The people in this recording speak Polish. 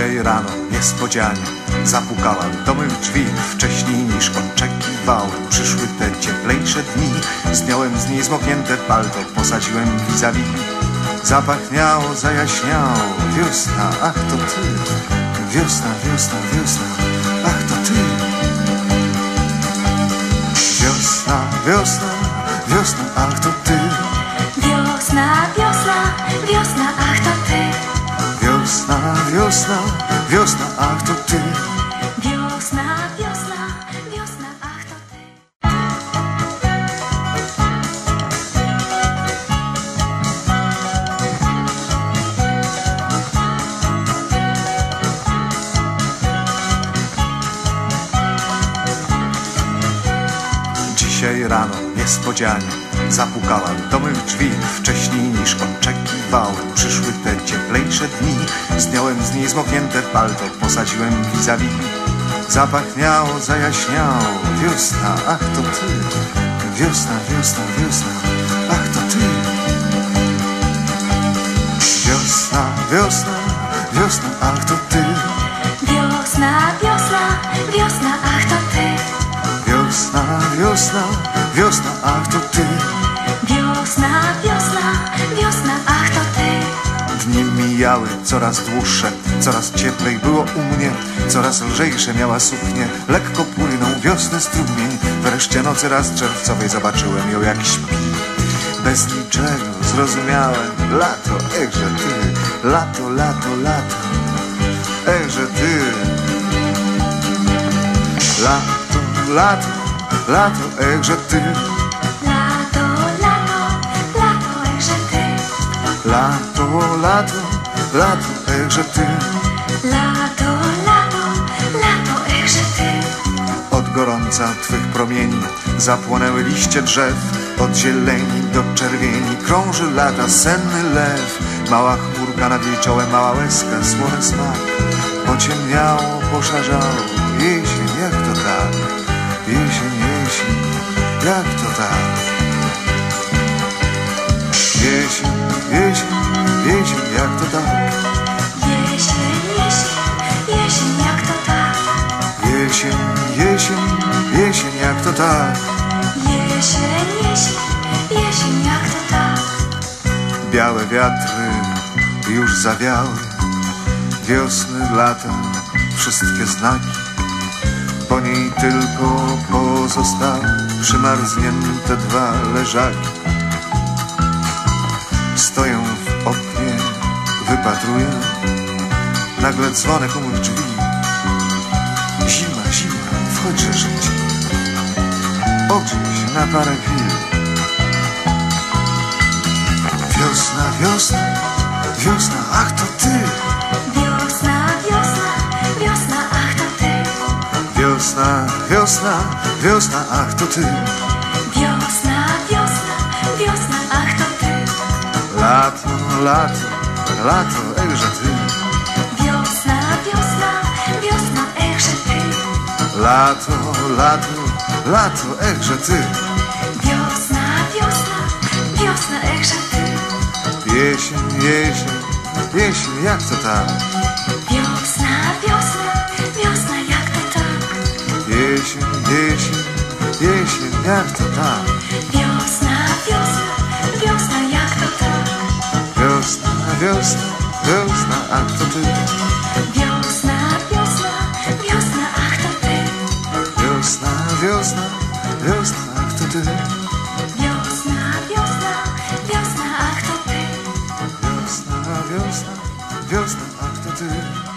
Dzisiaj rano niespodzianie. Zapukałem do mych drzwi Wcześniej niż oczekiwałem. Przyszły te cieplejsze dni. Zdjąłem z niej zmoknięte palto Posadziłem vis-a-vis. Zapachniało, zajaśniało. Wiosna, ach to ty. Wiosna, wiosna, wiosna. Ach to ty. Wiosna, wiosna wiosna, wiosna Ach to ty. Wiosna, wiosna, wiosna, ach to ty. Dzisiaj rano niespodzianie zapukałem do mych drzwi Wcześniej niż oczekiwałem Przyszły te cieplejsze dni. Zdjąłem z niej zmoknięte palto Posadziłem vis-a-vis. Zapachniało, zajaśniało. Wiosna, ach to ty. Wiosna, wiosna, wiosna. Ach to ty. Wiosna, wiosna, wiosna Ach to ty. Wiosna, wiosna, wiosna, ach to ty. Wiosna, wiosna, wiosna Ach to ty mijały coraz dłuższe, coraz cieplej było u mnie, coraz lżejsze miała suknie, lekko płynął wiosny strumień. Wreszcie nocy raz czerwcowej zobaczyłem ją jak śpi. Bez niczego zrozumiałem, lato, echże ty, lato, lato, lato, echże ty. Lato, lato, lato, echże ty, Lato, lato, lato, echże ty lato, lato, lato, echże ty. Lato, lato, lato, echże ty Od gorąca twych promieni zapłonęły liście drzew Od zieleni do czerwieni krąży lata senny lew Mała chmurka nad jej czołem, mała łezka, słony smak Pociemniało, poszarzało, jesień, jak to tak? Jesień, jesień, jak to tak? Tak? Jesień, jesień, jesień, jak to tak? Białe wiatry już zawiały. Wiosny, lata, wszystkie znaki. Po niej tylko pozostały Przymarznięte dwa leżaki. Stoję w oknie, wypatruję Nagle dzwonek u mych drzwi. Zima, zima, wchodźże życie Się na parę chwil. Wiosna, wiosna, wiosna, ach to ty. Wiosna, wiosna, wiosna, ach to ty. Wiosna, wiosna, wiosna, ach to ty. Wiosna, wiosna, wiosna, ach to ty. Lato, lato, lato, ejże ty. Wiosna, wiosna, wiosna, echże ty. Lato, lato, lato, ejże ty. Wiosna, wiosna, wiosna, echże ty. Jesień, jesień, jesień, jak to tak? Wiosna, wiosna, wiosna, jak to tak? Jesień, jesień, jesień, jak to tak? Wiosna, wiosna, wiosna, jak to tak? Wiosna, wiosna, wiosna, ach to ty Wiosna, wiosna, wiosna, ach to ty? Wiosna, wiosna, wiosna, ach to ty? Wiosna, wiosna, wiosna, ach to ty